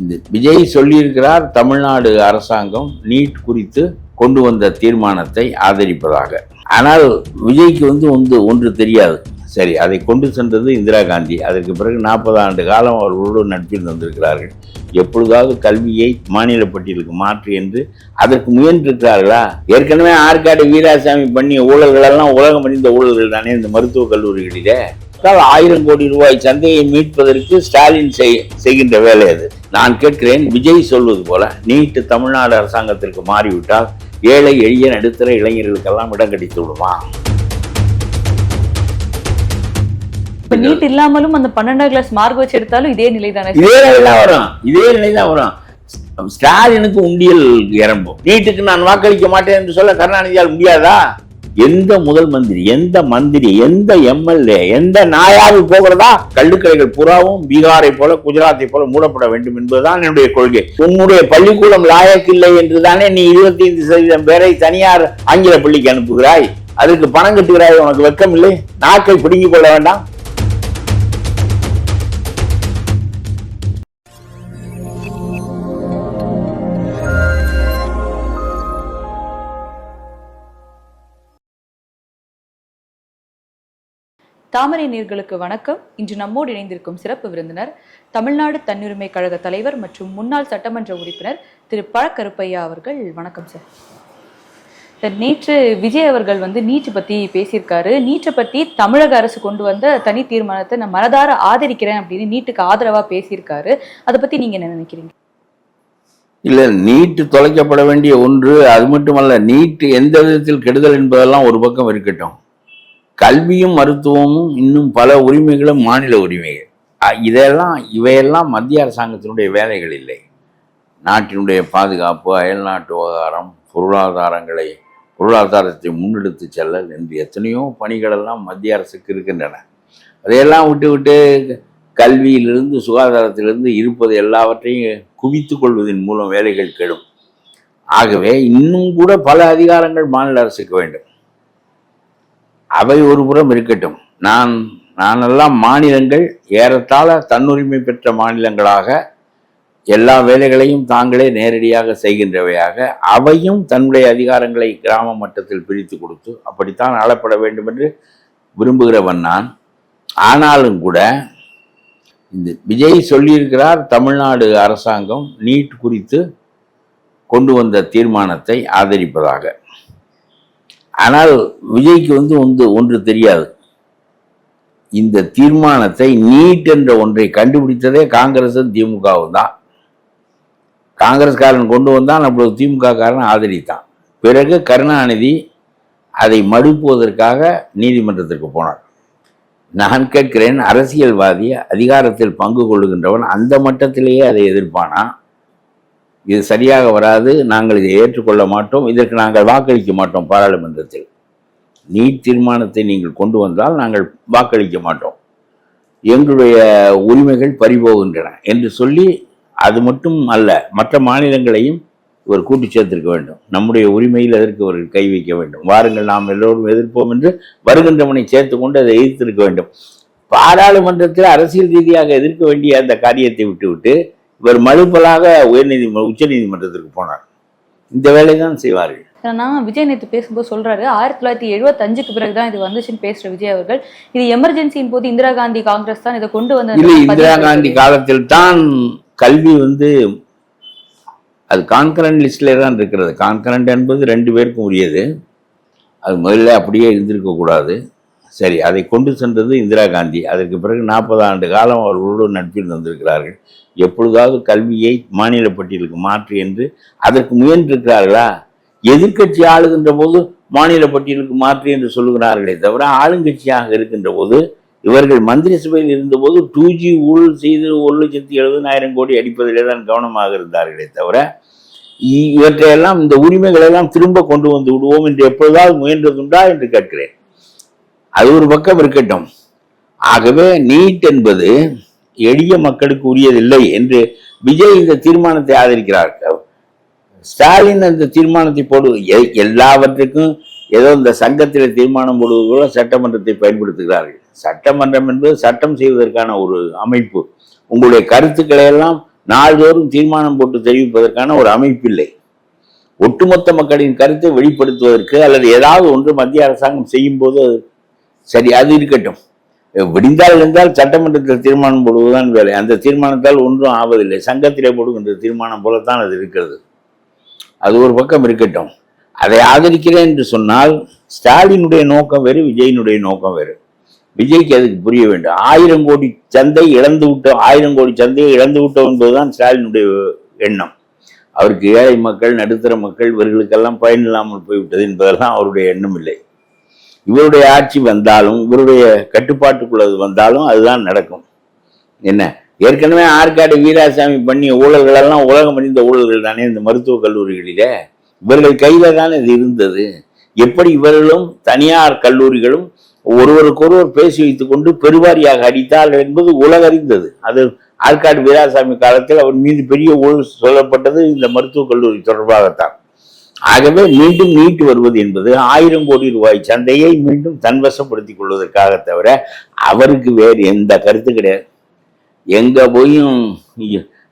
இந்த விஜய் சொல்லியிருக்கிறார் தமிழ்நாடு அரசாங்கம் நீட் குறித்து கொண்டு வந்த தீர்மானத்தை ஆதரிப்பதாக. ஆனால் விஜய்க்கு வந்து ஒன்று ஒன்று தெரியாது. சரி அதை கொண்டு சென்றது இந்திரா காந்தி. அதற்கு பிறகு நாற்பது ஆண்டு காலம் அவர்களோடு நட்பில் வந்திருக்கிறார்கள். எப்பொழுதாவது கல்வியை மாநில பட்டியலுக்கு மாற்று என்று அதற்கு முயன்றிருக்கிறார்களா? ஏற்கனவே ஆற்காடு வீராசாமி பண்ணிய ஊழல்களெல்லாம் உலகம் அறிந்த ஊழல்கள் தானே இந்த மருத்துவக் கல்லூரிகளிலே. ஆயிரம் கோடி ரூபாய் சந்தையை மீட்பதற்கு ஸ்டாலின் செய் செய்கின்ற வேலை அது. நான் கேட்கிறேன் விஜய் சொல்வது போல நீட்டு தமிழ்நாடு அரசாங்கத்திற்கு மாறிவிட்டால் ஏழை எளிய நடுத்தர இளைஞர்களுக்கெல்லாம் இடம் கிடைத்து விடுமா? நீட் இல்லாமலும் அந்த பன்னெண்டாம் கிளாஸ் மார்க் வச்சு எடுத்தாலும் இதே நிலை தானே இதே நிலைதான் வரும். இதே நிலைதான் வரும். ஸ்டாலினுக்கு உண்டியல் இறம்பும் நீட்டுக்கு நான் வாக்களிக்க மாட்டேன் என்று சொல்ல கருணாநிதியால் முடியாதா? எந்த முதல் மந்திரி எந்த மந்திரி எந்த எம்எல்ஏ எந்த நாயாவது போகிறதா? கள்ளுக்கடைகள் புறாவும் பீகாரை போல குஜராத்தை போல மூடப்பட வேண்டும் என்பதுதான் என்னுடைய கொள்கை. உன்னுடைய பள்ளிக்கூடம் லாயக்கில்லை என்று தானே நீ இருபத்தி ஐந்து சதவீதம் பேரை தனியார் ஆங்கில பள்ளிக்கு அனுப்புகிறாய்? அதுக்கு பணம் கட்டுகிறாய் உனக்கு வெக்கம் இல்லை? நாக்கை பிடுங்கிக் கொள்ள வேண்டாம். தாமரை நீர்களுக்கு வணக்கம். இன்று நம்மோடு இணைந்திருக்கும் சிறப்பு விருந்தினர் தமிழ்நாடு தன்னுரிமை கழக தலைவர் மற்றும் முன்னாள் சட்டமன்ற உறுப்பினர் திரு பழக்கருப்பையா அவர்கள். வணக்கம் சார். சார் நேற்று விஜய் அவர்கள் வந்து நீட் பத்தி பேசியிருக்காரு. நீட்டை பத்தி தமிழக அரசு கொண்டு வந்த தனி தீர்மானத்தை நான் மனதார ஆதரிக்கிறேன் அப்படின்னு நீட்டுக்கு ஆதரவா பேசியிருக்காரு. அதை பத்தி நீங்க என்ன நினைக்கிறீங்க? இல்ல நீட்டு தொலைக்கப்பட வேண்டிய ஒன்று அது மட்டுமல்ல நீட்டு எந்த விதத்தில் கெடுதல் என்பதெல்லாம் ஒரு பக்கம் இருக்கட்டும். கல்வியும் மருத்துவமும் இன்னும் பல உரிமைகளும் மாநில உரிமைகள். இதெல்லாம் இவையெல்லாம் மத்திய அரசாங்கத்தினுடைய வேலைகள் இல்லை. நாட்டினுடைய பாதுகாப்பு அயல்நாட்டு விவகாரம் பொருளாதாரங்களை பொருளாதாரத்தை முன்னெடுத்து செல்லல் என்று எத்தனையோ பணிகளெல்லாம் மத்திய அரசுக்கு இருக்கின்றன. அதையெல்லாம் விட்டு விட்டு கல்வியிலிருந்து சுகாதாரத்திலிருந்து இருப்பது எல்லாவற்றையும் குவித்து கொள்வதன் மூலம் வேலைகள் கெடும். ஆகவே இன்னும் கூட பல அதிகாரங்கள் மாநில அரசுக்கு வேண்டும். அவை ஒரு புறம் இருக்கட்டும். நான் நானெல்லாம் மாநிலங்கள் ஏறத்தாழ தன்னுரிமை பெற்ற மாநிலங்களாக எல்லா வேலைகளையும் தாங்களே நேரடியாக செய்கின்றவையாக அவையும் தன்னுடைய அதிகாரங்களை கிராம மட்டத்தில் பிரித்து கொடுத்து அப்படித்தான் ஆளப்பட வேண்டும் என்று விரும்புகிறவன் நான். ஆனாலும் கூட இந்த விஜய் சொல்லியிருக்கிறார் தமிழ்நாடு அரசாங்கம் நீட் குறித்து கொண்டு வந்த தீர்மானத்தை ஆதரிப்பதாக. ஆனால் விஜய்க்கு வந்து ஒன்று ஒன்று தெரியாது. இந்த தீர்மானத்தை நீட் என்ற ஒன்றை கண்டுபிடித்ததே காங்கிரஸும் திமுகவும் தான். காங்கிரஸ்காரன் கொண்டு வந்தான் அப்பொழுது திமுக காரன் ஆதரித்தான். பிறகு கருணாநிதி அதை மறுப்புவதற்காக நீதிமன்றத்திற்கு போனார். நான் கேட்கிறேன் அரசியல்வாதி அதிகாரத்தில் பங்கு கொள்ளுகின்றவன் அந்த மட்டத்திலேயே அதை எதிர்ப்பானா? இது சரியாக வராது நாங்கள் இதை ஏற்றுக்கொள்ள மாட்டோம் இதற்கு நாங்கள் வாக்களிக்க மாட்டோம் பாராளுமன்றத்தில். நீட் தீர்மானத்தை நீங்கள் கொண்டு வந்தால் நாங்கள் வாக்களிக்க மாட்டோம். எங்களுடைய உரிமைகள் பறிபோகின்றன என்று சொல்லி அது மட்டும் அல்ல மற்ற மாநிலங்களையும் இவர் கூட்டி சேர்த்திருக்க வேண்டும். நம்முடைய உரிமையில் அதற்கு அவர்கள் கை வைக்க வேண்டும்? வாருங்கள் நாம் எல்லோரும் எதிர்ப்போம் என்று வருகின்றவனை சேர்த்து கொண்டு அதை எதிர்த்திருக்க வேண்டும். பாராளுமன்றத்தில் அரசியல் ரீதியாக எதிர்க்க வேண்டிய அந்த காரியத்தை விட்டுவிட்டு இவர் மறுப்பலாக உயர்நீதிமன்ற உச்சநீதிமன்றத்திற்கு போனார். இந்த வேலை தான் செய்வார்கள். ஏன்னா விஜய் நேற்று பேசும்போது சொல்றாரு ஆயிரத்தி தொள்ளாயிரத்தி எழுபத்தஞ்சுக்கு பிறகுதான் இது வந்துச்சுன்னு பேசுற விஜய் அவர்கள். இது எமர்ஜென்சியின் போது இந்திரா காந்தி காங்கிரஸ் தான் இதை கொண்டு வந்த இல்லை இந்திரா காந்தி காலத்தில் தான் கல்வி வந்து அது கான்கரண்ட் லிஸ்ட்ல தான் இருக்கிறது. கான்கரண்ட் என்பது ரெண்டு பேருக்கும் உரியது. அது முதல்ல அப்படியே இருந்திருக்க கூடாது சரி அதை கொண்டு சென்றது இந்திரா காந்தி. அதற்கு பிறகு நாற்பது ஆண்டு காலம் அவர்களோடு நட்பில் வந்திருக்கிறார்கள். எப்பொழுதாவது கல்வியை மாநில பட்டியலுக்கு மாற்று என்று அதற்கு முயன்றிருக்கிறார்களா? எதிர்க்கட்சி ஆளுகின்ற போது மாநில பட்டியலுக்கு மாற்று என்று சொல்லுகிறார்களே தவிர ஆளுங்கட்சியாக இருக்கின்ற போது இவர்கள் மந்திரி சபையில் இருந்தபோது டூ ஜி ஊழல் செய்து ஒரு லட்சத்தி எழுபதாயிரம் கோடி அடிப்பதிலே தான் கவனமாக இருந்தார்களே தவிர இ- இவற்றையெல்லாம் இந்த உரிமைகளை எல்லாம் திரும்ப கொண்டு வந்து விடுவோம் என்று எப்பொழுதாவது முயன்றதுண்டா என்று கேட்கிறேன். அது ஒரு பக்கம் இருக்கட்டும். ஆகவே நீட் என்பது எளிய மக்களுக்கு உரியதில்லை என்று விஜய் இந்த தீர்மானத்தை ஆதரிக்கிறார். ஸ்டாலின் அந்த தீர்மானத்தை போடு எ- எல்லாவற்றுக்கும் ஏதோ இந்த சங்கத்தில் தீர்மானம் போடுவது போல சட்டமன்றத்தை பயன்படுத்துகிறார்கள். சட்டமன்றம் என்பது சட்டம் செய்வதற்கான ஒரு அமைப்பு. உங்களுடைய கருத்துக்களை எல்லாம் நாள்தோறும் தீர்மானம் போட்டு தெரிவிப்பதற்கான ஒரு அமைப்பு இல்லை ஒட்டுமொத்த மக்களின் கருத்தை வெளிப்படுத்துவதற்கு அல்லது ஏதாவது ஒன்று மத்திய அரசாங்கம் செய்யும் போது சரி அது இருக்கட்டும். விடிந்தால் இருந்தால் சட்டமன்றத்தில் தீர்மானம் போடுவதுதான் வேலை. அந்த தீர்மானத்தால் ஒன்றும் ஆவதில்லை. சங்கத்திலே போடுகின்ற தீர்மானம் போலத்தான் அது இருக்கிறது. அது ஒரு பக்கம் இருக்கட்டும். அதை ஆதரிக்கிறேன் என்று சொன்னால் ஸ்டாலினுடைய நோக்கம் வேறு விஜயினுடைய நோக்கம் வேறு. விஜய்க்கு அதுக்கு புரிய வேண்டும்? ஆயிரம் கோடி சந்தை இழந்து விட்டோம் ஆயிரம் கோடி சந்தையை இழந்து விட்டோம் என்பதுதான் ஸ்டாலினுடைய எண்ணம். அவருக்கு ஏழை மக்கள் நடுத்தர மக்கள் இவர்களுக்கெல்லாம் பயன் இல்லாமல் போய்விட்டது என்பதெல்லாம் அவருடைய எண்ணம் இல்லை இவருடைய ஆட்சி வந்தாலும் இவருடைய கட்டுப்பாட்டுக்குள்ளது வந்தாலும் அதுதான் நடக்கும். என்ன? ஏற்கனவே ஆற்காடு வீராசாமி பண்ணிய ஊழல்களெல்லாம் உலகம் அறிந்த ஊழல்கள் தானே இந்த மருத்துவக் கல்லூரிகளில? இவர்கள் கையில தான் இது இருந்தது? எப்படி இவர்களும் தனியார் கல்லூரிகளும் ஒருவருக்கொருவர் பேசி வைத்துக் கொண்டு பெருவாரியாக அடித்தார்கள் என்பது உலகறிந்தது அது ஆற்காடு வீராசாமி காலத்தில் அவர் மீது பெரிய ஊழல் சொல்லப்பட்டது இந்த மருத்துவக் கல்லூரி தொடர்பாகத்தான். ஆகவே மீண்டும் மீட்டு வருவது என்பது ஆயிரம் கோடி ரூபாய் சந்தையை மீண்டும் தன்வசப்படுத்திக் கொள்வதற்காக தவிர அவருக்கு வேறு எந்த கருத்து கிடையாது. எங்க போயும்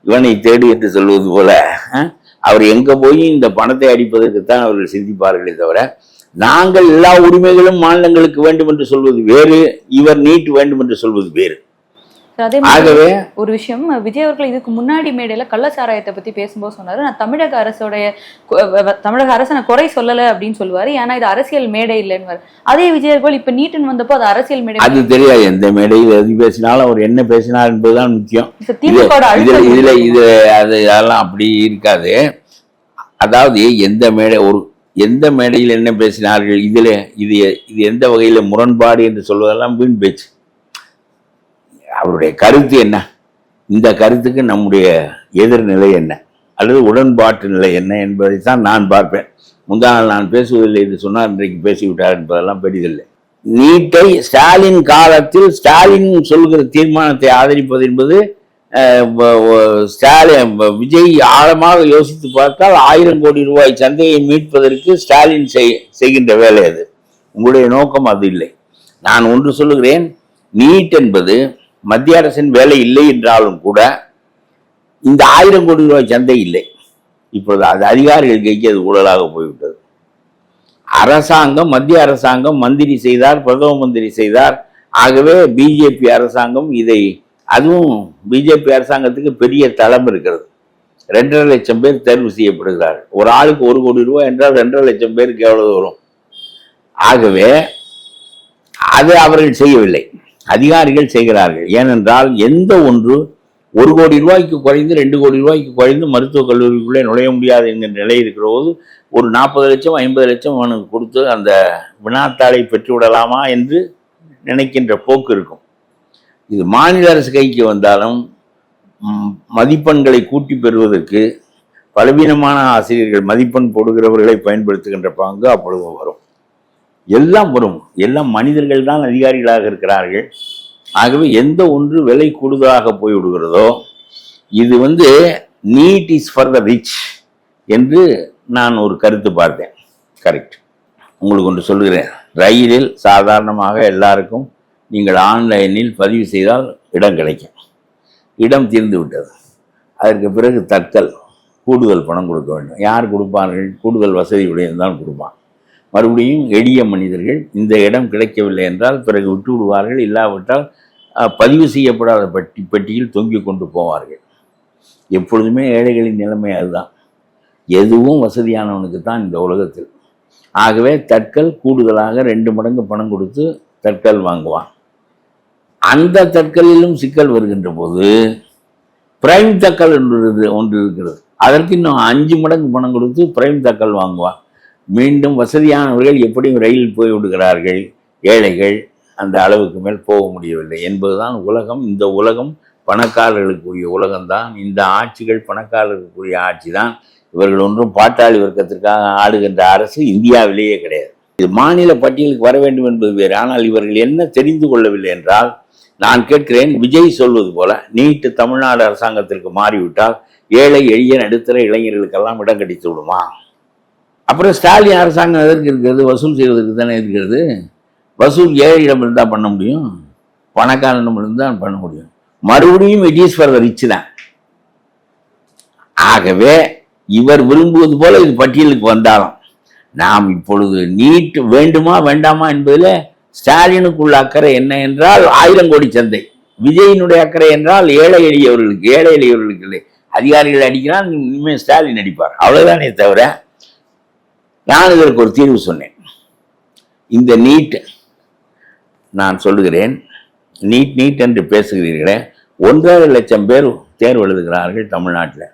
இவனை தேடு என்று சொல்வது போல அவர் எங்க போய் இந்த பணத்தை அடிப்பதற்குத்தான் அவர்கள் சிந்திப்பார்களே தவிர நாங்கள் எல்லா உரிமைகளும் மாநிலங்களுக்கு வேண்டும் என்று சொல்வது வேறு இவர் நீட் வேண்டும் என்று சொல்வது வேறு. அதே மாதிரி ஒரு விஷயம் விஜய் அவர்கள் இதுக்கு முன்னாடி மேடையில கள்ளச்சாராயத்தை பத்தி பேசும்போது சொன்னாரு. நான் தமிழக அரசோடைய தமிழக அரசை நான் குறை சொல்லல அப்படின்னு சொல்லுவாரு. ஏன்னா இது அரசியல் மேடை இல்லைன்னு அதே விஜய் அவர்கள் இப்ப நீட்டுன்னு வந்தப்போ அது அரசியல் மேடை. அது தெரியாது. எந்த மேடையில் எது பேசினாலும் அவர் என்ன பேசினார் என்பதுதான் முக்கியம். இதுல இது அது அதெல்லாம் அப்படி இருக்காது. அதாவது எந்த மேடை ஒரு எந்த மேடையில் என்ன பேசினார்கள்? இதுல இது இது எந்த வகையில முரண்பாடு என்று சொல்வதெல்லாம் வீண் பேச்சு. அவருடைய கருத்து என்ன? இந்த கருத்துக்கு நம்முடைய எதிர்நிலை என்ன? அல்லது உடன்பாட்டு நிலை என்ன என்பதை தான் நான் பார்ப்பேன். முந்தா நாள் நான் பேசுவதில்லை என்று சொன்னால் இன்றைக்கு பேசிவிட்டார் என்பதெல்லாம் பெரிதில்லை. நீட்டை ஸ்டாலின் காலத்தில் ஸ்டாலின் சொல்கிற தீர்மானத்தை ஆதரிப்பது என்பது ஸ்டாலின் விஜய் ஆழமாக யோசித்து பார்த்தால் ஆயிரம் கோடி ரூபாய் சந்தையை மீட்பதற்கு ஸ்டாலின் செய் செய்கின்ற வேலை அது. உங்களுடைய நோக்கம் அது இல்லை. நான் ஒன்று சொல்லுகிறேன் நீட் என்பது மத்திய அரசின் வேலை இல்லை என்றாலும் கூட இந்த ஆயிரம் கோடி ரூபாய் சந்தை இல்லை. இப்பொழுது அது அதிகாரிகள் கைக்கு அது ஊழலாக போய்விட்டது. அரசாங்கம் மத்திய அரசாங்கம் மந்திரி செய்தார் பிரதம மந்திரி செய்தார். ஆகவே பிஜேபி அரசாங்கம் இதை அதுவும் பிஜேபி அரசாங்கத்துக்கு பெரிய தளம் இருக்கிறது. ரெண்டரை லட்சம் பேர் தேர்வு செய்யப்படுகிறார்கள். ஒரு ஆளுக்கு ஒரு கோடி ரூபாய் என்றால் ரெண்டரை லட்சம் பேருக்கு எவ்வளவு வரும்? ஆகவே அது அவர்கள் செய்யவில்லை. அதிகாரிகள் செய்கிறார்கள். ஏனென்றால் எந்த ஒன்று ஒரு கோடி ரூபாய்க்கு குறைந்து ரெண்டு கோடி ரூபாய்க்கு குறைந்து மருத்துவக் கல்லூரிக்குள்ளே நுழைய முடியாது என்கிற நிலை இருக்கிற போது ஒரு நாற்பது லட்சம் ஐம்பது லட்சம் அவனுக்கு கொடுத்து அந்த வினாத்தாளை பெற்றுவிடலாமா என்று நினைக்கின்ற போக்கு இருக்கும். இது மாநில அரசு கைக்கு வந்தாலும் மதிப்பெண்களை கூட்டி பெறுவதற்கு பலவீனமான ஆசிரியர்கள் மதிப்பெண் போடுகிறவர்களை பயன்படுத்துகின்ற பங்கு அப்பொழுது வரும். எல்லாம் வரும். எல்லாம் மனிதர்கள் தான் அதிகாரிகளாக இருக்கிறார்கள். ஆகவே எந்த ஒன்று விலை கூடுதலாக போய்விடுகிறதோ இது வந்து NEET is for the rich என்று நான் ஒரு கருத்து பார்த்தேன். கரெக்ட் உங்களுக்கு ஒன்று சொல்லுகிறேன். ரயிலில் சாதாரணமாக எல்லாருக்கும் நீங்கள் ஆன்லைனில் பதிவு செய்தால் இடம் கிடைக்கும். இடம் தீர்ந்து விட்டது. அதற்கு பிறகு தட்கல் கூடுதல் பணம் கொடுக்க வேண்டும். யார் கொடுப்பார்கள்? கூடுதல் வசதி உடையதான் கொடுப்பான். மறுபடியும் எளிய மனிதர்கள் இந்த இடம் கிடைக்கவில்லை என்றால் பிறகு விட்டு விடுவார்கள் இல்லாவிட்டால் பதிவு செய்யப்படாத பட்டி பெட்டியில் தொங்கி கொண்டு போவார்கள். எப்பொழுதுமே ஏழைகளின் நிலைமை அதுதான். எதுவும் வசதியானவனுக்கு தான் இந்த உலகத்தில். ஆகவே தட்கல் கூடுதலாக ரெண்டு மடங்கு பணம் கொடுத்து தட்கல் வாங்குவான். அந்த தற்களிலும் சிக்கல் வருகின்ற போது பிரைம் தக்கல் என்று ஒன்று இருக்கிறது. அதற்கு இன்னும் அஞ்சு மடங்கு பணம் கொடுத்து பிரைம் தக்கல் வாங்குவான். மீண்டும் வசதியானவர்கள் எப்படியும் ரயில் போய் விடுகிறார்கள்? ஏழைகள் அந்த அளவுக்கு மேல் போக முடியவில்லை. என்பதுதான் உலகம். இந்த உலகம் பணக்காரர்களுக்குரிய உலகம்தான். இந்த ஆட்சிகள் பணக்காரர்களுக்குரிய ஆட்சி தான் இவர்கள் ஒன்றும் பாட்டாளி வர்க்கத்திற்காக ஆளுகின்ற அரசு இந்தியாவிலேயே கிடையாது. இது மாநில பட்டியலுக்கு வர வேண்டும் என்பது வேறு. ஆனால் இவர்கள் என்ன தெரிந்து கொள்ளவில்லை என்றால் நான் கேட்கிறேன் விஜய் சொல்வது போல நீட்டு தமிழ்நாடு அரசாங்கத்திற்கு மாறிவிட்டால் ஏழை எளிய நடுத்தர இளைஞர்களுக்கெல்லாம் இடம் கிடைத்து விடுமா? அப்புறம் ஸ்டாலின் அரசாங்கம் எதற்கு இருக்கிறது? வசூல் செய்வதற்கு தானே இருக்கிறது. வசூல் ஏழையிடம் இருந்தால் பண்ண முடியும். பணக்காரனிடம் இருந்தால் பண்ண முடியும். மறுபடியும் it is for the rich தான். ஆகவே இவர் விரும்புவது போல இது பட்டியலுக்கு வந்தாலும் நாம் இப்பொழுது நீட் வேண்டுமா வேண்டாமா என்பதில் ஸ்டாலினுக்குள்ள அக்கறை என்ன என்றால் ஆயிரம் கோடி சந்தை. விஜயினுடைய அக்கறை என்றால் ஏழை எளியவர்களுக்கு ஏழை எளியவர்களுக்கு இல்லை அதிகாரிகள் அடிக்கிறான் இனிமேல் ஸ்டாலின் அடிப்பார். அவ்வளோதானே தவிர நான் இதற்கு ஒரு தீர்வு சொன்னேன். இந்த நீட் நான் சொல்லுகிறேன் நீட் நீட் என்று பேசுகிறீர்களே ஒன்றரை லட்சம் பேர் தேர்வு எழுதுகிறார்கள் தமிழ்நாட்டில்.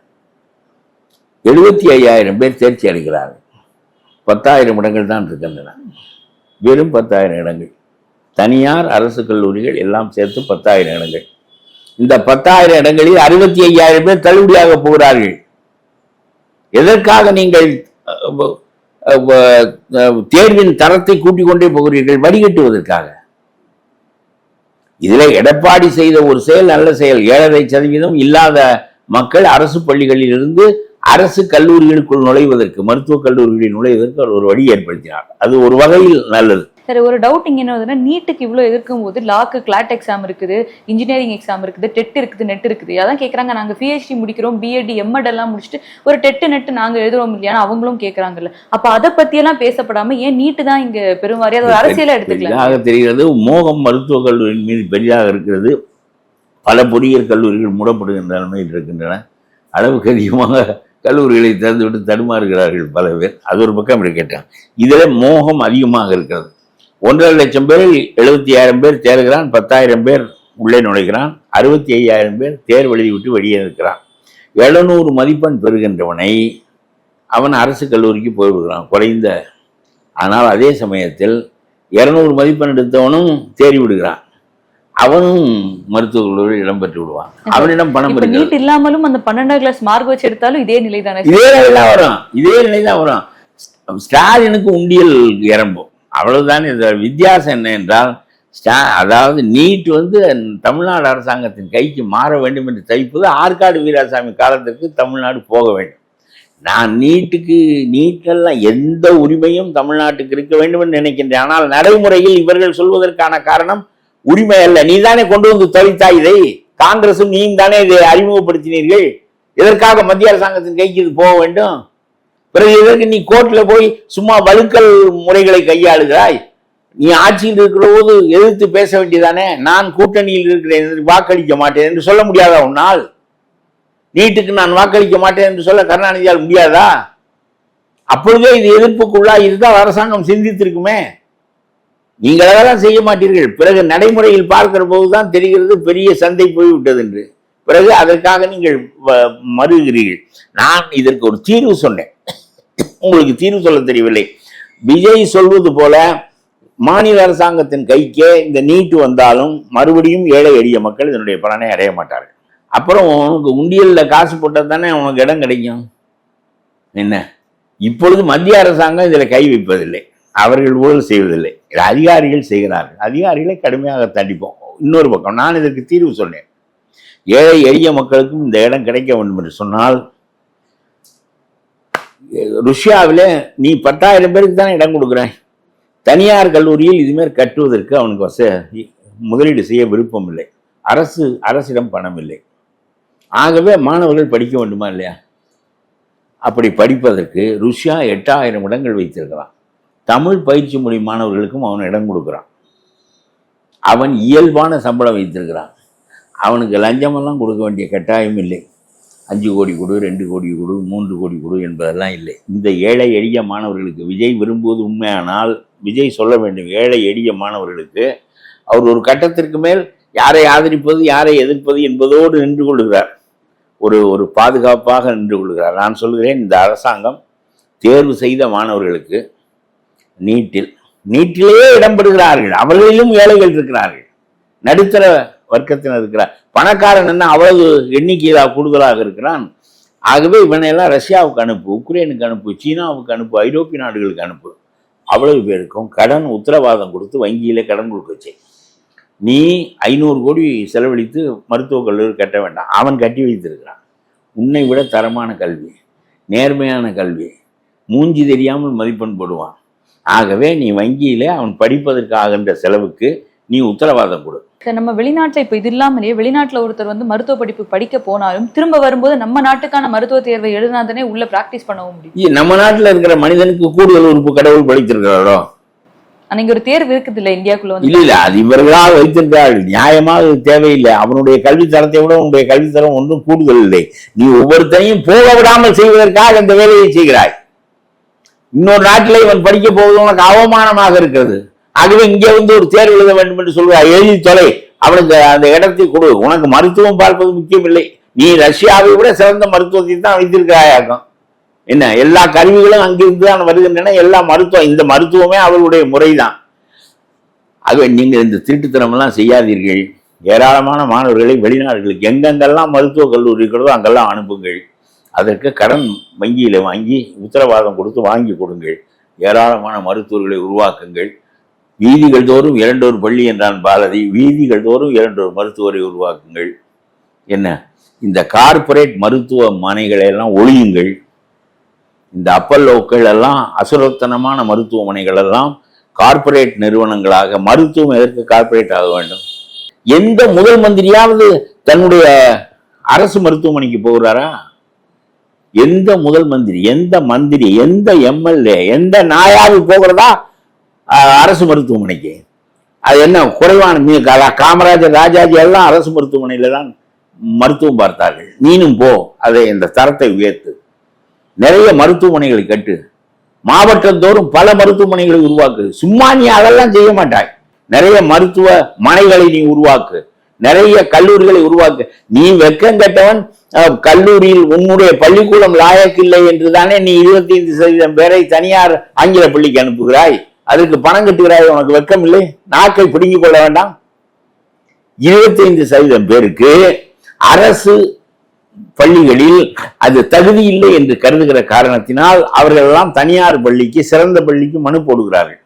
எழுபத்தி ஐயாயிரம் பேர் தேர்ச்சி அடைகிறார்கள். பத்தாயிரம் இடங்கள் தான் இருக்கின்றன. வெறும் பத்தாயிரம் இடங்கள். தனியார் அரசு கல்லூரிகள் எல்லாம் சேர்த்து பத்தாயிரம் இடங்கள். இந்த பத்தாயிரம் இடங்களில் அறுபத்தி ஐயாயிரம் பேர் தள்ளுபடியாக போகிறார்கள். எதற்காக நீங்கள் தேர்வின் தரத்தை கூட்டிக் கொண்டே போகிறீர்கள் வடிகட்டுவதற்காக. இதில் எடப்பாடி செய்த ஒரு செயல் நல்ல செயல். ஏழரை சதவீதம் இல்லாத மக்கள் அரசு பள்ளிகளில் இருந்து அரசு கல்லூரிகளுக்குள் நுழைவதற்கு மருத்துவக் கல்லூரிகளில் நுழைவதற்கு அவர் ஒரு வழி ஏற்படுத்தினார். அது ஒரு வகையில் நல்லது. சரி ஒரு டவுட் இங்கே என்ன வருதுன்னா நீட்டுக்கு இவ்வளோ எதிர்க்கும் போது லாக்கு கிளாட் எக்ஸாம் இருக்குது இன்ஜினியரிங் எக்ஸாம் இருக்குது டெட் இருக்குது நெட் இருக்குது. அதான் கேட்குறாங்க நாங்க பிஹெச்டி முடிக்கிறோம் பிஎட் எம்எட் எல்லாம் முடிச்சுட்டு ஒரு டெட் நெட் நாங்க எழுதுறோம் இல்லையான்னு அவங்களும் கேக்குறாங்கல்ல. அப்ப அதை பத்தி எல்லாம் பேசப்படாம ஏன் நீட்டு தான் இங்க பெருவாரியா அது ஒரு அரசியலா எடுத்துக்கலாம் தெரிகிறது மோகம் மருத்துவக் கல்லூரியின் மீது பெரிதாக இருக்கிறது. பல பொறியியல் கல்லூரிகள் மூடப்படுகின்ற நிலைமையில் இருக்கின்றன. அளவுக்கு அதிகமாக கல்லூரிகளை திறந்துவிட்டு தடுமாறுகிறார்கள் பல பேர். அது ஒரு பக்கம் இருக்கட்டும் இதில் மோகம் அதிகமாக இருக்கிறது. ஒன்றரை லட்சம் பேரில் எழுபத்தி ஆயிரம் பேர் தேர்கிறான் பத்தாயிரம் பேர் உள்ளே நுழைகிறான் அறுபத்தி ஐயாயிரம் பேர் தேர்வு எழுதி விட்டு வெளியே இருக்கிறான் எழுநூறு மதிப்பெண் பெறுகின்றவனை அவன் அரசு கல்லூரிக்கு போய்விடுகிறான் குறைந்த. ஆனால் அதே சமயத்தில் இருநூறு மதிப்பெண் எடுத்தவனும் தேறி விடுகிறான் அவனும் மருத்துவக் கல்லூரியில் இடம்பெற்று விடுவான். அவனிடம் பணம் நீட் இல்லாமலும் அந்த பன்னெண்டாம் கிளாஸ் மார்க் வச்சு எடுத்தாலும் இதே நிலை தானே இதே நிலை தான் வரும். இதே நிலை தான் வரும். ஸ்டாலினுக்கு உண்டியல் இறம்பும் அவ்வளவுதான். இந்த வித்தியாசம் என்ன என்றால் ஸ்டா அதாவது நீட் வந்து தமிழ்நாடு அரசாங்கத்தின் கைக்கு மாற வேண்டும் என்று தைப்பது ஆற்காடு வீராசாமி காலத்திற்கு தமிழ்நாடு போக வேண்டும். நான் நீட்டுக்கு நீட்டெல்லாம் எந்த உரிமையும் தமிழ்நாட்டுக்கு இருக்க வேண்டும் என்று நினைக்கின்றேன். ஆனால் நடைமுறையில் இவர்கள் சொல்வதற்கான காரணம் உரிமை அல்ல. நீ தானே கொண்டு வந்து தொலைத்தாய் இதை? காங்கிரசும் நீயும் தானே இதை அறிமுகப்படுத்தினீர்கள்? எதற்காக மத்திய அரசாங்கத்தின் கைக்கு இது போக வேண்டும்? பிறகு எதற்கு நீ கோர்ட்ல போய் சும்மா வழுக்கல் முறைகளை கையாளுகிறாய்? நீ ஆட்சியில் இருக்கிற போது எதிர்த்து பேச வேண்டியதானே? நான் கூட்டணியில் இருக்கிறேன் என்று வாக்களிக்க மாட்டேன் என்று சொல்ல முடியாதா உன்னால்? நீட்டுக்கு நான் வாக்களிக்க மாட்டேன் என்று சொல்ல கருணாநிதியால் முடியாதா? அப்பொழுதே இது எதிர்ப்புக்குள்ளா இதுதான் அரசாங்கம் சிந்தித்திருக்குமே. நீங்கள் அதெல்லாம் செய்ய மாட்டீர்கள். பிறகு நடைமுறையில் பார்க்கிற போதுதான் தெரிகிறது பெரிய சந்தை போய்விட்டது என்று. பிறகு அதற்காக நீங்கள் வ- மறுகிறீர்கள். நான் இதற்கு ஒரு தீர்வு சொன்னேன். உங்களுக்கு தீர்வு சொல்ல தெரியவில்லை. விஜய் சொல்வது போல மாநில அரசாங்கத்தின் கைக்கே இந்த நீட்டு வந்தாலும் மறுபடியும் ஏழை எளிய மக்கள் இதனுடைய பலனை அடைய மாட்டார்கள். அப்புறம் உனக்கு உண்டியலில் காசு போட்டால் தானே உனக்கு இடம் கிடைக்கும்? என்ன? இப்பொழுது மத்திய அரசாங்கம் இதில் கை வைப்பதில்லை. அவர்கள் ஊழல் செய்வதில்லை. இது அதிகாரிகள் செய்கிறார்கள். அதிகாரிகளை கடுமையாக தண்டிப்போம். இன்னொரு பக்கம் நான் இதற்கு தீர்வு சொன்னேன். ஏழை எளிய மக்களுக்கும் இந்த இடம் கிடைக்க வேண்டும் என்று சொன்னால் ருஷ்யாவில் நீ பத்தாயிரம் பேருக்கு தானே இடம் கொடுக்குறேன். தனியார் கல்லூரியில் இதுமாரி கட்டுவதற்கு அவனுக்கு வச முதலீடு செய்ய விருப்பம் இல்லை. அரசு அரசிடம் பணம் இல்லை. ஆகவே மாணவர்கள் படிக்க வேண்டுமா இல்லையா? அப்படி படிப்பதற்கு ருஷ்யா எட்டாயிரம் இடங்கள் வைத்திருக்கிறான். தமிழ் பயிற்சி மொழி மாணவர்களுக்கும் அவன் இடம் கொடுக்குறான். அவன் இயல்பான சம்பளம் வைத்திருக்கிறான். அவனுக்கு லஞ்சமெல்லாம் கொடுக்க வேண்டிய கட்டாயம் இல்லை. அஞ்சு கோடி கொடு ரெண்டு கோடி கொடு மூன்று கோடி கொடு என்பதெல்லாம் இல்லை. இந்த ஏழை எளிய மாணவர்களுக்கு விஜய் விரும்புவது உண்மையானால் விஜய் சொல்ல வேண்டும் ஏழை எளிய மாணவர்களுக்கு அவர் ஒரு கட்டத்திற்கு மேல் யாரை ஆதரிப்பது யாரை எதிர்ப்பது என்பதோடு நின்று கொள்கிறார். ஒரு ஒரு பாதுகாப்பாக நின்று கொள்கிறார். நான் சொல்கிறேன் இந்த அரசாங்கம் தேர்வு செய்த மாணவர்களுக்கு நீட்டில் நீட்டிலேயே இடம்பெறுகிறார்கள். அவர்களிலும் ஏழைகள் இருக்கிறார்கள். நடுத்தர வர்க்கத்தினர் இருக்கிறார். பணக்காரன் என்ன அவ்வளவு எண்ணிக்கையில் கூடுதலாக இருக்கிறான்? ஆகவே இவனையெல்லாம் ரஷ்யாவுக்கு அனுப்பு உக்ரைனுக்கு அனுப்பு சீனாவுக்கு அனுப்பு ஐரோப்பிய நாடுகளுக்கு அனுப்பு. அவ்வளவு பேருக்கும் கடன் உத்தரவாதம் கொடுத்து வங்கியில் கடன் கொடுக்க வச்சே. நீ ஐநூறு கோடி செலவழித்து மருத்துவக் கல்லூரி கட்ட வேண்டாம். அவன் கட்டி வைத்திருக்கிறான். உன்னை விட தரமான கல்வி நேர்மையான கல்வி மூஞ்சி தெரியாமல் மதிப்பெண் போடுவான். ஆகவே நீ வங்கியிலே அவன் படிப்பதற்கு ஆகின்ற செலவுக்கு நீ உத்தரவாதம் கொடு. நம்ம வெளிநாட்டுல இப்ப இது இல்லாமலே வெளிநாட்டுல ஒருத்தர் வந்து மருத்துவ படிப்பு படிக்க போனாலும் திரும்ப வரும்போது நம்ம நாட்டுக்கான மருத்துவ தேர்வை எழுதினாதானே உள்ள பிராக்டிஸ் பண்ணவும் முடியும். நம்ம நாட்டுல இருக்கிற மனிதனுக்கு கூடுதல் உறுப்பு கடவுள் படைத்திருக்கிறாரோ இங்க ஒரு தேர்வு இருக்குது இல்ல இந்தியாக்குள்ள வந்து. இல்ல இல்ல அது இவர்களாக வைத்திருக்கிறார்கள் நியாயமாக தேவையில்லை. அவனுடைய கல்வி தரத்தை விட உன்னுடைய கல்வி தரம் ஒன்றும் கூடுதல் இல்லை. நீ ஒவ்வொருத்தரையும் போக விடாமல் செய்வதற்காக இந்த வேலையை செய்கிறாய். இன்னொரு நாட்டிலே இவன் படிக்க போவது உனக்கு அவமானமாக இருக்கிறது. ஆகவே இங்கே வந்து ஒரு தேர்வு எழுத வேண்டும் என்று சொல்கிறாய் எழுதி தொலை. அவனுக்கு அந்த இடத்தை கொடு. உனக்கு மருத்துவம் பார்ப்பது முக்கியம் இல்லை நீ ரஷ்யாவை விட சிறந்த மருத்துவத்தை தான் வைத்திருக்கிறாயாக்கும் என்ன? எல்லா கருவிகளும் அங்கிருந்து தான் வருகின்றன. எல்லா மருத்துவம் இந்த மருத்துவமே அவர்களுடைய முறைதான். ஆகவே நீங்கள் இந்த திருட்டுத்தனமெல்லாம் செய்யாதீர்கள். ஏராளமான மாணவர்களை வெளிநாடுகளுக்கு எங்கெங்கெல்லாம் மருத்துவக் கல்லூரி இருக்கிறதோ அங்கெல்லாம் அனுப்புங்கள். அதற்கு கடன் வங்கியில் வாங்கி உத்தரவாதம் கொடுத்து வாங்கி கொடுங்கள். ஏராளமான மருத்துவர்களை உருவாக்குங்கள். வீதிகள் தோறும் இரண்டொரு பள்ளி என்றான் பாரதி. வீதிகள் தோறும் இரண்டொரு மருத்துவரை உருவாக்குங்கள். என்ன? இந்த கார்ப்பரேட் மருத்துவமனைகளை எல்லாம் ஒழியுங்கள். இந்த அப்பல்லோக்கள் எல்லாம் அசுரத்தனமான மருத்துவமனைகள் எல்லாம் கார்ப்பரேட் நிறுவனங்களாக மருத்துவம் எதற்கு கார்ப்பரேட் ஆக வேண்டும்? எந்த முதல் மந்திரியாவது தன்னுடைய அரசு மருத்துவமனைக்கு போகிறாரா? எந்த முதல் மந்திரி எந்த மந்திரி எந்த எம்எல்ஏ எந்த நாயாவது போகிறதா? அரசு மருத்துவமனைக்கு. அது என்ன குறைவான மீ- காமராஜர் ராஜாஜி எல்லாம் அரசு மருத்துவமனையில தான் மருத்துவம் பார்த்தார்கள். நீனும் போ அதை இந்த தரத்தை உயர்த்து. நிறைய மருத்துவமனைகளை கட்டு. மாவட்டந்தோறும் பல மருத்துவமனைகளை உருவாக்கு. சும்மா நீ அதெல்லாம் செய்ய மாட்டாய். நிறைய மருத்துவ மனைகளை நீ உருவாக்கு. நிறைய கல்லூரிகளை உருவாக்கு. நீ வெக்கம் கட்டவன் கல்லூரியில் உன்னுடைய பள்ளிக்கூடம் லாயக்கில்லை என்று தானே நீ இருபத்தி ஐந்து சதவீதம் பேரை தனியார் ஆங்கில பள்ளிக்கு அனுப்புகிறாய். அதுக்கு பணம் கட்டுகிறாய் உனக்கு வெக்கம் இல்லை? நாக்கை பிடுங்கிக் கொள்ள வேண்டாம். இருபத்தைந்து சதவீதம் பேருக்கு அரசு பள்ளிகளில் அது தகுதி இல்லை என்று கருதுகிற காரணத்தினால் அவர்கள் எல்லாம் தனியார் பள்ளிக்கு சிறந்த பள்ளிக்கு மனு போடுகிறார்கள்.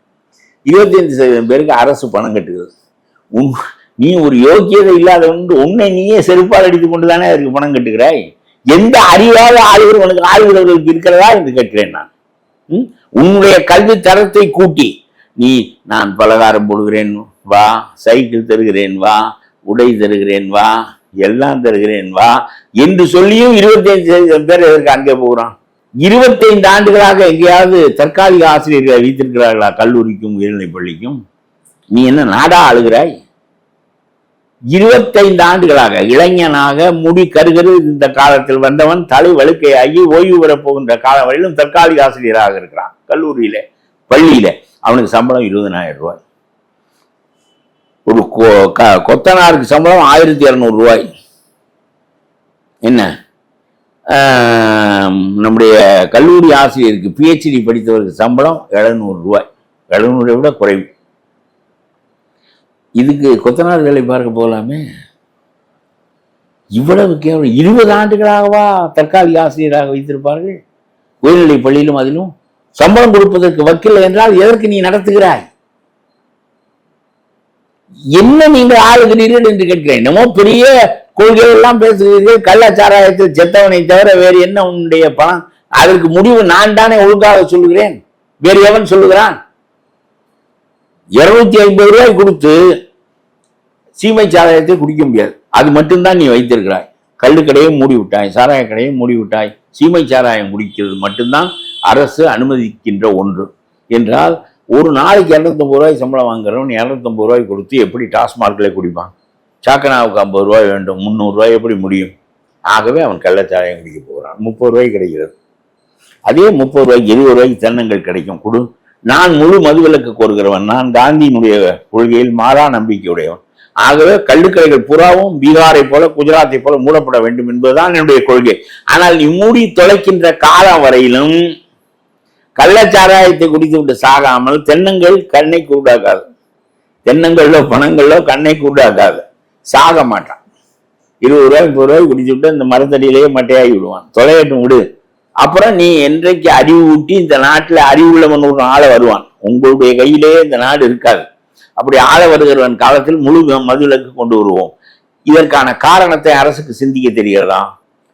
இருபத்தைந்து சதவீதம் பேருக்கு அரசு பணம் கட்டுகிறது. உன் நீ ஒரு யோக்கியதை இல்லாதவன் உன்னை நீயே செருப்பால் அடித்துக் கொண்டு தானே அதற்கு பணம் கட்டுகிறாய்? எந்த அறிவாத ஆய்வு உனக்கு ஆளுநர்களுக்கு இருக்கிறதா என்று கேட்கிறேன் நான். உன்னுடைய கல்வி தரத்தை கூட்டி நீ நான் பலகாரம் போடுகிறேன் வா சைக்கிள் தருகிறேன் வா உடை தருகிறேன் வா எல்லாம் தருகிறேன் வா என்று சொல்லியும் இருபத்தைந்து சதவீதம் பேர் எதற்கு அங்கே போகிறான்? இருபத்தைந்து ஆண்டுகளாக எங்கேயாவது தற்காலிக ஆசிரியர்களை வைத்திருக்கிறார்களா கல்லூரிக்கும் உயர்நிலைப் பள்ளிக்கும்? நீ என்ன நாடா அழுகிறாய் இருபத்தைந்து ஆண்டுகளாக இளைஞனாக முடி கருகரு இந்த காலத்தில் வந்தவன் தலை வழுக்கையாகி ஓய்வு பெறப் போகின்ற காலம் வரையிலும் தற்காலிக ஆசிரியராக இருக்கிறான். கல்லூரியில பள்ளியில. அவனுக்கு சம்பளம் இருபதனாயிரம் ரூபாய். ஒரு கொ- க- கொத்தனாருக்கு சம்பளம் ஆயிரத்தி இரநூறு ரூபாய். என்ன? நம்முடைய கல்லூரி ஆசிரியருக்கு பிஹெச்டி படித்தவருக்கு சம்பளம் எழுநூறு ரூபாய். எழுநூறை விட குறைவு. இதுக்கு கொத்தனார் வேலை பார்க்க போகலாமே? இவ்வளவு கேவலம் இருபது ஆண்டுகளாகவா தற்காலிக ஆசிரியராக வைத்திருப்பார்கள்? உயர்நிலை பள்ளியிலும் அதிலும் சம்பளம் கொடுப்பதற்கு வக்கில்லை என்றால் எதற்கு நீ நடத்துகிறாய்? என்ன நீங்கள் ஆளுகிறீர்கள் என்று கேட்கிறேன். என்னமோ பெரிய கொள்கைகள் எல்லாம் பேசுகிறீர்கள். கள்ளச்சாராயத்தில் செத்தவனை தவிர வேறு என்ன உன்னுடைய பணம்? அதற்கு முடிவு நான் தானே ஒழுங்காக சொல்லுகிறேன். வேறு எவன் சொல்லுகிறான்? இருநூத்தி ஐம்பது ரூபாய் கொடுத்து சீமை சாராயத்தை குடிக்க முடியாது. அது மட்டும்தான் நீ வைத்திருக்கிறாய். கடையை மூடி விட்டாய் சாராய கடையை மூடி விட்டாய் சீமை சாராயம் குடிக்கிறது மட்டும்தான் அரசு அனுமதிக்கின்ற ஒன்று. என்றால் ஒரு நாளைக்கு இரநூத்தம்பது ரூபாய் சம்பளம் வாங்குறவன் இரநூத்தம்பது ரூபாய் கொடுத்து எப்படி டாஸ்மார்க்கில் குடிப்பான்? சாக்கனாவுக்கு ஐம்பது ரூபாய் வேண்டும் முந்நூறுரூவாய் எப்படி முடியும்? ஆகவே அவன் கள்ளச்சாராயம் குடிக்க போகிறான். முப்பது ரூபாய் கிடைக்கிறது. அதே முப்பது ரூபாய்க்கு இருபது ரூபாய்க்கு தென்னங்கள் கிடைக்கும். கொடு. நான் முழு மதுவிலக்கு கோருகிறவன். நான் காந்தியினுடைய கொள்கையில் மாறா நம்பிக்கையுடையவன். ஆகவே கள்ளுக்கடைகள் புறாவும் பீகாரை போல குஜராத்தை போல மூடப்பட வேண்டும் என்பதுதான் என்னுடைய கொள்கை. ஆனால் நீ மூடி தொலைக்கின்ற காலம் வரையிலும் கள்ளச்சாராயத்தை குடித்து விட்டு சாகாமல் தென்னங்கள் கண்ணை கூடாக்காது தென்னங்களோ பணங்களோ கண்ணை கூடாக்காது சாக மாட்டான். இருபது ரூபாய் முப்பது ரூபாய் குடிச்சு விட்டு இந்த மரத்தடியிலேயே மட்டையாகி விடுவான். தொலையட்டும் விடு. அப்புறம் நீ என்றைக்கு அறிவு ஊட்டி இந்த நாட்டில் அறிவுள்ளவன் ஒரு ஆளை வருவான். உங்களுடைய கையிலே இந்த நாடு இருக்காது. அப்படி ஆள வருகிறவன் காலத்தில் முழு மதுவிலக்கு கொண்டு வருவோம். இதற்கான காரணத்தை அரசுக்கு சிந்திக்க தெரிகிறதா?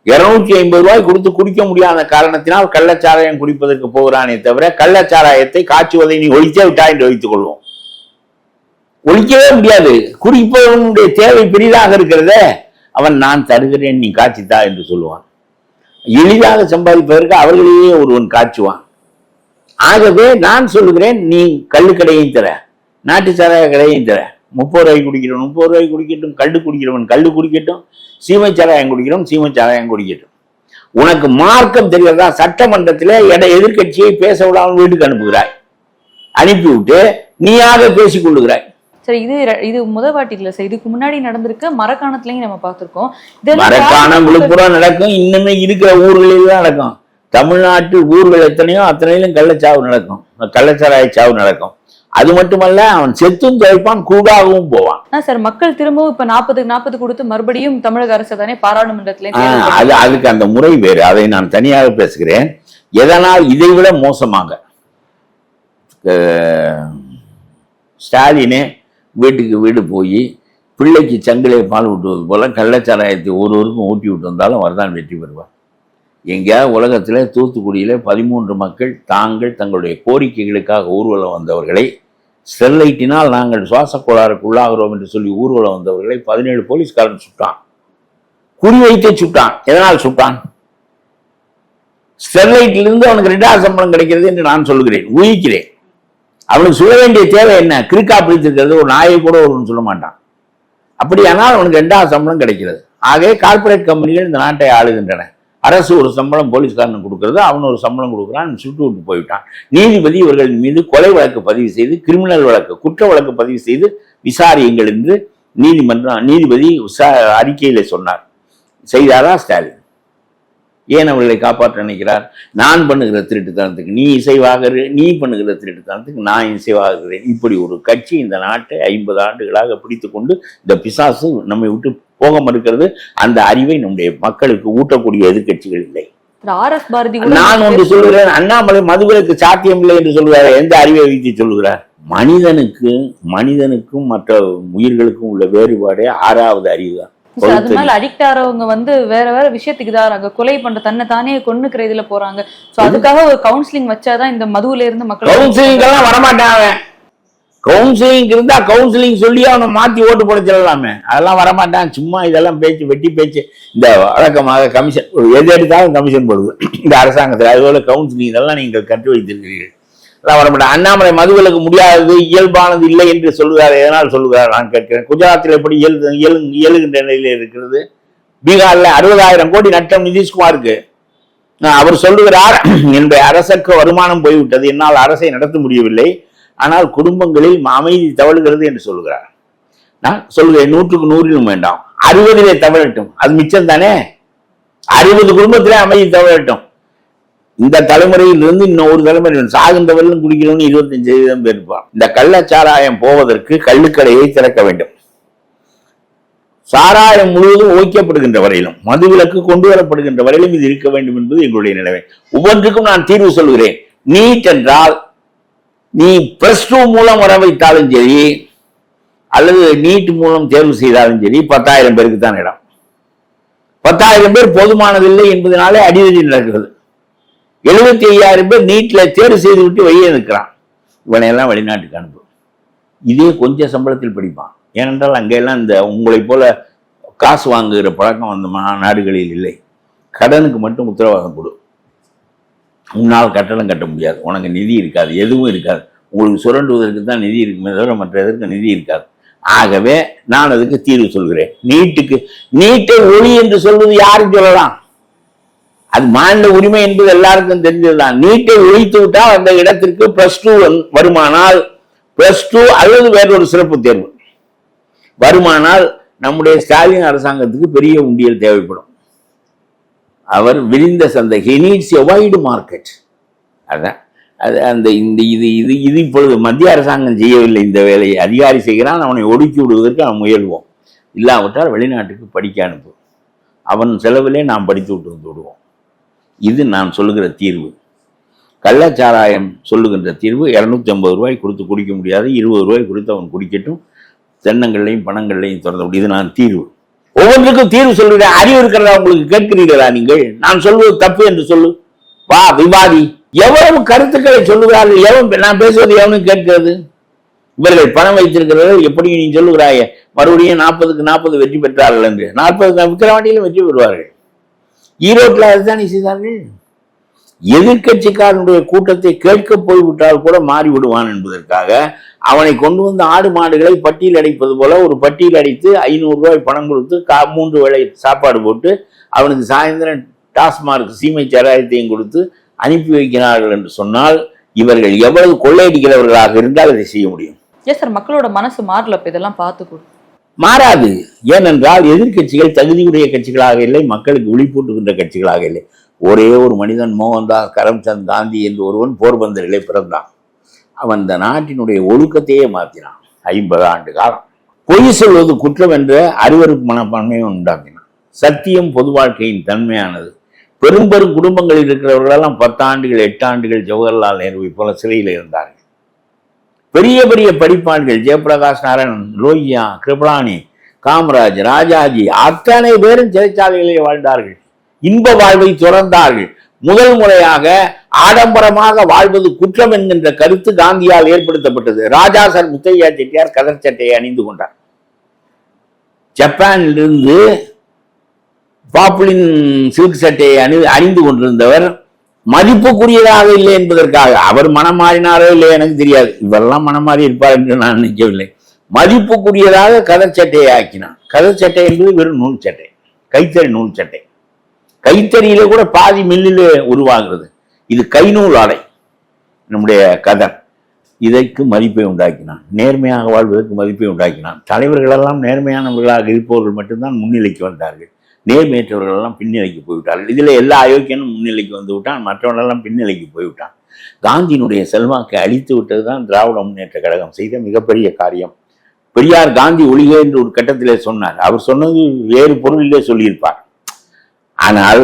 இருநூற்றி ஐம்பது ரூபாய் கொடுத்து குடிக்க முடியாத காரணத்தினால் கள்ளச்சாராயம் குடிப்பதற்கு போகிறானே தவிர கள்ளச்சாராயத்தை காய்ச்சுவதை நீ ஒழித்தே விட்டா என்று வைத்துக் கொள்வோம். ஒழிக்கவே முடியாது. குடிப்பவனுடைய தேவை பெரிதாக இருக்கிறதே. அவன் நான் தருகிறேன் நீ காய்ச்சித்தா என்று சொல்லுவான். எளிதாக சம்பாதிப்பதற்கு அவர்களையே ஒருவன் காட்சுவான் ஆகவே நான் சொல்லுகிறேன் நீ கள்ளுக்கடையும் தர நாட்டு சாராய கடையும் தர. முப்பது ரூபாய் குடிக்கிறவன் முப்பது ரூபாய்க்கு குடிக்கட்டும் கள்ளு குடிக்கிறவன் கல்லு குடிக்கட்டும் சீமை சாராயம் குடிக்கிறவன் சீமை சாராயம் குடிக்கட்டும். உனக்கு மார்க்கம் தெரிகிறதா? சட்டமன்றத்தில் எட எதிர்க்கட்சியை பேச விடாமல் வீட்டுக்கு அனுப்புகிறாய். அனுப்பிவிட்டு நீயாக பேசிக் கொள்ளுகிறாய். சரி இது இது முத வாட்டி இல்ல சார் இதுக்கு முன்னாடி நடந்திருக்க மரக்காணத்துலயும் நம்ம பார்த்திருக்கோம். மரக்காணம் விழுப்புரம் நடக்கும். இன்னுமே இருக்கிற ஊர்களில் தான் நடக்கும். தமிழ்நாட்டு ஊர்கள் எத்தனையோ அத்தனையிலும் கள்ளச்சாவு நடக்கும். கள்ளச்சாராய சாவு நடக்கும். அது மட்டுமல்ல அவன் செத்தும் துவைப்பான் கூடாகவும் போவான். சார் மக்கள் திரும்பவும் இப்ப நாற்பதுக்கு நாற்பது கொடுத்து மறுபடியும் தமிழக அரசு தானே பாராளுமன்றத்திலே அது அதுக்கு அந்த முறை வேறு. அதை நான் தனியாக பேசுகிறேன். எதனால் இதைவிட மோசமாக? அஹ், ஸ்டாலினே வீட்டுக்கு வீடு போய் பிள்ளைக்கு சங்கிலே பால் விட்டுவது போல கள்ளச்சாராயத்தை ஒருவருக்கும் ஊட்டி விட்டு வந்தாலும் வரதான் வெற்றி பெறுவார். எங்கேயாவது உலகத்தில் தூத்துக்குடியில் பதிமூன்று மக்கள் தாங்கள் தங்களுடைய கோரிக்கைகளுக்காக ஊர்வலம் வந்தவர்களை ஸ்டெர்லைட்டினால் நாங்கள் சுவாச கோளாறுக்குள்ளாகிறோம் என்று சொல்லி ஊர்வலம் வந்தவர்களை பதினேழு போலீஸ்காரன் சுட்டான். குறிவைத்தே சுட்டான். எதனால் சுட்டான்? ஸ்டெர்லைட்டிலிருந்து அவனுக்கு ரெண்டாவது சம்பளம் கிடைக்கிறது என்று நான் சொல்கிறேன். ஊகிக்கிறேன். அவனுக்கு சொல்ல வேண்டிய தேவை என்ன? கிறுக்கா பிடித்திருக்கிறது ஒரு நாயை கூட ஒருவன் சொல்ல மாட்டான். அப்படியானால் அவனுக்கு ரெண்டாவது சம்பளம் கிடைக்கிறது. ஆகவே கார்ப்பரேட் கம்பெனிகள் இந்த நாட்டை ஆளுகின்றன. அரசு ஒரு சம்பளம் போலீஸ்காரனுக்கு கொடுக்கறது அவன் ஒரு சம்பளம் கொடுக்குறான் சுட்டு விட்டு போயிட்டான் நீதிபதி இவர்களின் மீது கொலை வழக்கு பதிவு செய்து கிரிமினல் வழக்கு குற்ற வழக்கு பதிவு செய்து விசாரியுங்கள் என்று நீதிமன்றம் நீதிபதி அறிக்கையில் சொன்னார். செய்தாரா ஸ்டாலின்? ஏன் அவர்களை காப்பாற்ற நினைக்கிறார்? நான் பண்ணுகிற திருட்டுத்தனத்துக்கு நீ இசைவாக நீ பண்ணுகிற திருட்டுத்தனத்துக்கு நான் இசைவாகிறேன் இப்படி ஒரு கட்சி இந்த நாட்டை ஐம்பது ஆண்டுகளாக பிடித்து கொண்டு இந்த பிசாசு நம்மை விட்டு போக மறுக்கிறது. அந்த அறிவை நம்முடைய மக்களுக்கு ஊட்டக்கூடிய எதிர்க்கட்சிகள் இல்லை. நான் ஒன்று சொல்லுகிறேன். அண்ணாமலை மதுவிலக்கு சாத்தியம் இல்லை என்று சொல்லுகிறார். எந்த அறிவை வைத்து சொல்லுகிறார்? மனிதனுக்கு மனிதனுக்கும் மற்ற உயிர்களுக்கும் உள்ள வேறுபாடே ஆறாவது அறிவு தான். அது மேல அடிக்ட் ஆறவங்க வந்து வேற வேற விஷயத்துக்கு இதாகிறாங்க. கொலை பண்ற தன்னை தானே கொன்னுக்கிற இதுல போறாங்க. சோ அதுக்காக ஒரு கவுன்சிலிங் வச்சாதான் இந்த மதுவுல இருந்து மக்கள் கவுன்சிலிங் எல்லாம் வரமாட்டான் கவுன்சிலிங் இருந்தா கவுன்சிலிங் சொல்லி அவனை மாத்தி ஓட்டு போட சொல்லலாமே. அதெல்லாம் வரமாட்டான். சும்மா இதெல்லாம் பேச்சு வெட்டி பேச்சு. இந்த வழக்கமாக கமிஷன் எது எடுத்தாலும் கமிஷன் போடுது. இந்த அரசாங்கத்தில். அதுபோல கவுன்சிலிங் இதெல்லாம் நீங்கள் கற்று வைத்திருக்கிறீர்கள். அதெல்லாம் வரமாட்டான் அண்ணாமலை மதுவிலக்கு முடியாதது இயல்பானது இல்லை என்று சொல்லுகிறார். எதனால் சொல்லுகிறார்? நான் கேட்கிறேன். குஜராத்தில் எப்படி இயல் இயலு இயலுகின்ற நிலையில் இருக்கிறது? பீகார்ல அறுபதாயிரம் கோடி நட்டம் நிதிஷ்குமாருக்கு. நான் அவர் சொல்லுகிறார் என்னுடைய அரசுக்கு வருமானம் போய்விட்டது. என்னால் அரசை நடத்த முடியவில்லை. ஆனால் குடும்பங்களில் அமைதி தவழுகிறது என்று சொல்லுகிறார். நான் சொல்லுகிறேன் நூற்றுக்கு நூறிலும் வேண்டாம். அறுபதிலே தவழட்டும் அது மிச்சம் தானே அறுபது குடும்பத்திலே அமைதி தவழட்டும் இந்த தலைமுறையில் இருந்து இன்னும் ஒரு தலைமுறை குடிக்கணும்னு குடிக்கிறவன் இருபத்தஞ்சு சதவீதம் பேர் இருப்பான் இந்த கள்ளச்சாராயம் போவதற்கு கள்ளுக்கடையை திறக்க வேண்டும். சாராயம் முழுவதும் ஓய்க்கப்படுகின்ற வரையிலும் மதுவிலக்கு கொண்டு வரப்படுகின்ற வரையிலும் இது இருக்க வேண்டும் என்பது எங்களுடைய நிலைமை. ஒவ்வொன்றுக்கும் நான் தீர்வு சொல்கிறேன். நீட் என்றால் நீ பிளஸ் டூ மூலம் வர வைத்தாலும் சரி அல்லது நீட் மூலம் தேர்வு செய்தாலும் சரி பத்தாயிரம் பேருக்கு தான் இடம். பத்தாயிரம் பேர் போதுமானதில்லை என்பதனாலே அடிதடி நடக்கிறது. எழுபத்தி ஐயாயிரம் பேர் நீட்ல தேர்வு செய்து விட்டு வெளியே நிற்கிறான். இவனையெல்லாம் வெளிநாட்டுக்கு அனுப்பு. இதே கொஞ்சம் சம்பளத்தில் படிப்பான். ஏனென்றால் அங்கெல்லாம் இந்த உங்களை போல காசு வாங்குகிற பழக்கம் அந்த நாடுகளில் இல்லை. கடனுக்கு மட்டும் உத்தரவாதம் கொடு. உன்னால் கட்டணம் கட்ட முடியாது. உனக்கு நிதி இருக்காது. எதுவும் இருக்காது. உங்களுக்கு சுரண்டுவதற்கு தான் நிதி இருக்குமே தவிர மற்ற எதற்கு நிதி இருக்காது. ஆகவே நான் அதுக்கு தீர்வு சொல்கிறேன். நீட்டுக்கு நீட்டை ஒளி என்று சொல்வது யாரும் சொல்லலாம். அது மாநில உரிமை என்பது எல்லாருக்கும் தெரிஞ்சதுதான். நீட்டை ஒழித்து விட்டால் அந்த இடத்திற்கு பிளஸ் டூ வருமானால் பிளஸ் டூ அல்லது வேறொரு சிறப்பு தேர்வு. வருமானால் நம்முடைய ஸ்டாலின் அரசாங்கத்துக்கு பெரிய உண்டியல் தேவைப்படும். அவர் விரிந்த சந்தை. He needs a wide market அதான். அது அந்த இந்த இது இது இது இப்பொழுது மத்திய அரசாங்கம் செய்யவில்லை இந்த வேலையை. அதிகாரி செய்கிறான் அவனை ஒடுக்கி விடுவதற்கு அவன் முயல்வோம். இல்லாவிட்டால் வெளிநாட்டுக்கு படிக்க அனுப்பு. அவன் செலவிலே நாம் படித்து விட்டு வந்து விடுவோம். இது நான் சொல்லுகிற தீர்வு. கள்ளச்சாராயம் சொல்லுகின்ற தீர்வு இரநூத்தி ஐம்பது ரூபாய் கொடுத்து குடிக்க முடியாது இருபது ரூபாய் கொடுத்து அவன் குடிக்கட்டும். தென்னங்கள்லையும் பணங்கள்லையும் திறந்த முடியும் இது நான் தீர்வு. ஒவ்வொன்றுக்கும் தீர்வு சொல்லுகிறேன் அறிவு இருக்கிறதா உங்களுக்கு கேட்கிறீர்களா நீங்கள்? நான் சொல்வது தப்பு என்று சொல்லு. வா விவாதி. எவ்வளவு கருத்துக்களை சொல்லுகிறார்கள்? எவன் நான் பேசுவது எவனும் கேட்கிறது? இவர்கள் பணம் வைத்திருக்கிறவர்கள் எப்படி நீ சொல்லுகிறாய? மறுபடியும் நாற்பதுக்கு நாற்பது வெற்றி பெற்றார்கள் என்று. நாற்பது விக்கிரவாண்டியிலும் வெற்றி பெறுவார்கள். ஈரோட்டில் அதுதான் செய்தார்கள்? எதிர்க்கட்சிக்காரனுடைய கூட்டத்தை கேட்க போய்விட்டால் கூட மாறி விடுவான் என்பதற்காக அவனை கொண்டு வந்து ஆடு மாடுகளை பட்டியல் அடைப்பது போல ஒரு பட்டியல் அடித்து ஐநூறு ரூபாய் பணம் கொடுத்து கா மூன்று வேளை சாப்பாடு போட்டு அவனுக்கு சாயந்தரம் டாஸ்மார்க் சீமை சாராயத்தையும் கொடுத்து அனுப்பி வைக்கிறார்கள் என்று சொன்னால் இவர்கள் எவ்வளவு கொள்ளையடிக்கிறவர்களாக இருந்தால் அதை செய்ய முடியும். ஏன் சார் மக்களோட மனசு மாறல இப்போ இதெல்லாம் பார்த்து கூட மாறாது. ஏனென்றால் எதிர்க்கட்சிகள் தகுதியுடைய கட்சிகளாக இல்லை மக்களுக்கு விழிப்பூட்டுகின்ற கட்சிகளாக இல்லை. ஒரே ஒரு மனிதன் மோகன்தாஸ் கரம்சந்த் காந்தி என்று ஒருவன் போர்பந்தரிலே பிறந்தான். அவன் இந்த நாட்டினுடைய ஒழுக்கத்தையே மாற்றினான். ஐம்பது ஆண்டு காலம். பொய் சொல்வது குற்றம் என்ற அறிவறுப்பு மனப்பான்மையை உண்டாக்கினான். சத்தியம் பொது வாழ்க்கையின் தன்மையானது. பெரும்பெரும் குடும்பங்களில் இருக்கிறவர்களெல்லாம் பத்தாண்டுகள் எட்டாண்டுகள் ஜவஹர்லால் நேருவை போல சிறையில் இருந்தார்கள். பெரிய பெரிய படிப்பான்கள் ஜெயபிரகாஷ் நாராயணன் லோகியா கிருபலானி காமராஜ் ராஜாஜி அத்தனை பேரும் சிறைச்சாலைகளிலே வாழ்ந்தார்கள். இன்ப வாழ்வை துறந்தார்கள். முதல் முறையாக ஆடம்பரமாக வாழ்வது குற்றம் என்கின்ற கருத்து காந்தியால் ஏற்படுத்தப்பட்டது. ராஜா சார் முத்தையா செட்டியார் கதர் சட்டையை அணிந்து கொண்டார். ஜப்பானிலிருந்து பாப்புலின் சில்க் சட்டையை அணி அணிந்து கொண்டிருந்தவர் மதிப்புக்குரியதாக இல்லை என்பதற்காக. அவர் மனம் மாறினாரோ இல்லையோ எனக்கு தெரியாது. இவரெல்லாம் மனம் மாறி இருப்பார் என்று நான் நினைக்கவில்லை. மதிப்புக்குரியதாக கதர் சட்டையை ஆக்கினான். கதர் சட்டை என்பது வெறும் நூல் சட்டை. கைத்தறி நூல் சட்டை. கைத்தறியில கூட பாதி மில்லில் உருவாகிறது. இது கைநூல் ஆடை நம்முடைய கதர். இதற்கு மதிப்பை உண்டாக்கினான். நேர்மையாக வாழ்வதற்கு மதிப்பை உண்டாக்கினான். தலைவர்களெல்லாம் நேர்மையானவர்களாக இருப்பவர்கள் மட்டும்தான் முன்னிலைக்கு வந்தார்கள். நேர்மையற்றவர்கள் எல்லாம் பின்னிலைக்கு போய்விட்டார்கள். இதில் எல்லா அயோக்கியனும் முன்னிலைக்கு வந்து விட்டான். மற்றவர்களெல்லாம் பின்னிலைக்கு போய்விட்டான். காந்தியினுடைய செல்வாக்கை அழித்து விட்டது தான் திராவிட முன்னேற்ற கழகம் செய்த மிகப்பெரிய காரியம். பெரியார் காந்தி ஒளிக என்று ஒரு கட்டத்திலே சொன்னார். அவர் சொன்னது வேறு பொருளிலே சொல்லியிருப்பார். ஆனால்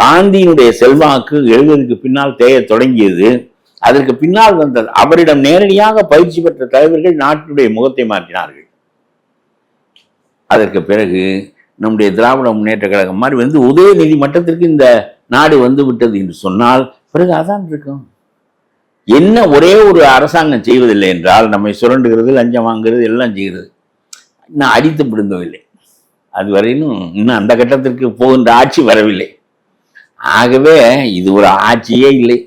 காந்தியினுடைய செல்வாக்கு எழுதுவதற்கு பின்னால் தேயத் தொடங்கியது. அதற்கு பின்னால் வந்தது அவரிடம் நேரடியாக பயிற்சி பெற்ற தலைவர்கள் நாட்டினுடைய முகத்தை மாற்றினார்கள். அதற்கு பிறகு நம்முடைய திராவிட முன்னேற்ற கழகம் மாதிரி வந்து உதயநிதி மட்டத்திற்கு இந்த நாடு வந்து விட்டது என்று சொன்னால் பிறகு அதான் இருக்கும். என்ன ஒரே ஒரு அரசாங்கம் செய்வதில்லை என்றால் நம்மை சுரண்டுகிறது லஞ்சம் வாங்குறது எல்லாம் செய்கிறது. இன்னும் அடித்து பிடுங்கவில்லை. அதுவரையிலும் இன்னும் அந்த கட்டத்திற்கு போகின்ற ஆட்சி வரவில்லை. ஆகவே இது ஒரு ஆட்சியே இல்லை.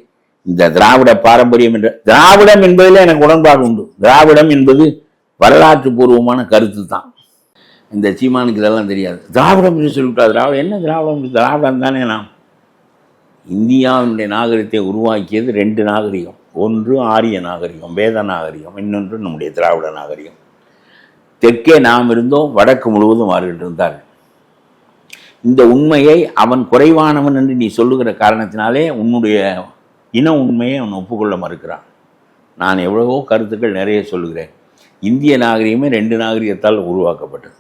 இந்த திராவிட பாரம்பரியம் என்ற திராவிடம் என்பதில் எனக்கு உடன்பாடு உண்டு. திராவிடம் என்பது வரலாற்று பூர்வமான கருத்து தான் இந்த சீமானுக்கு இதெல்லாம் தெரியாது. திராவிடம் என்று சொல்லிவிட்டா திராவிடம் என்ன திராவிடம்? திராவிடம் தானே நாம். இந்தியாவினுடைய நாகரிகத்தை உருவாக்கியது ரெண்டு நாகரிகம். ஒன்று ஆரிய நாகரிகம் வேத நாகரிகம் இன்னொன்று நம்முடைய திராவிட நாகரிகம். தெற்கே நாம் இருந்தோம் வடக்கு முழுவதும் அவர்கள் இருந்தார் இந்த உண்மையை அவன் குறைவானவன் என்று நீ சொல்லுகிற காரணத்தினாலே உன்னுடைய இன உண்மையை அவன் ஒப்புக்கொள்ள மறுக்கிறான். நான் எவ்வளவோ கருத்துக்கள் நிறைய சொல்லுகிறேன். இந்திய நாகரிகமே ரெண்டு நாகரிகத்தால் உருவாக்கப்பட்டது.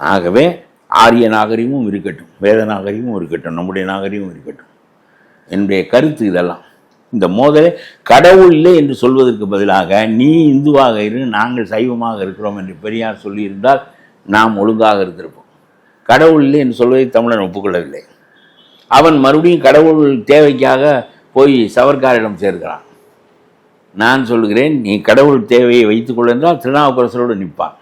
ஆகவே ஆரிய நாகரிகமும் இருக்கட்டும் வேத நாகரிகமும் இருக்கட்டும் நம்முடைய நாகரிகமும் இருக்கட்டும். என்னுடைய கருத்து இதெல்லாம். இந்த மோதலை கடவுள் இல்லை என்று சொல்வதற்கு பதிலாக நீ இந்துவாக இரு நாங்கள் சைவமாக இருக்கிறோம் என்று பெரியார் சொல்லியிருந்தால் நாம் ஒழுங்காக இருந்திருப்போம். கடவுள் இல்லை என்று சொல்வதை தமிழன் ஒப்புக்கொள்ளவில்லை. அவன் மறுபடியும் கடவுள் தேவைக்காக போய் சவர்க்காரிடம் சேர்க்கிறான். நான் சொல்கிறேன் நீ கடவுள் தேவையை வைத்துக்கொள்ள என்றால் திருநாவுக்கரசரோடு நிற்பான்.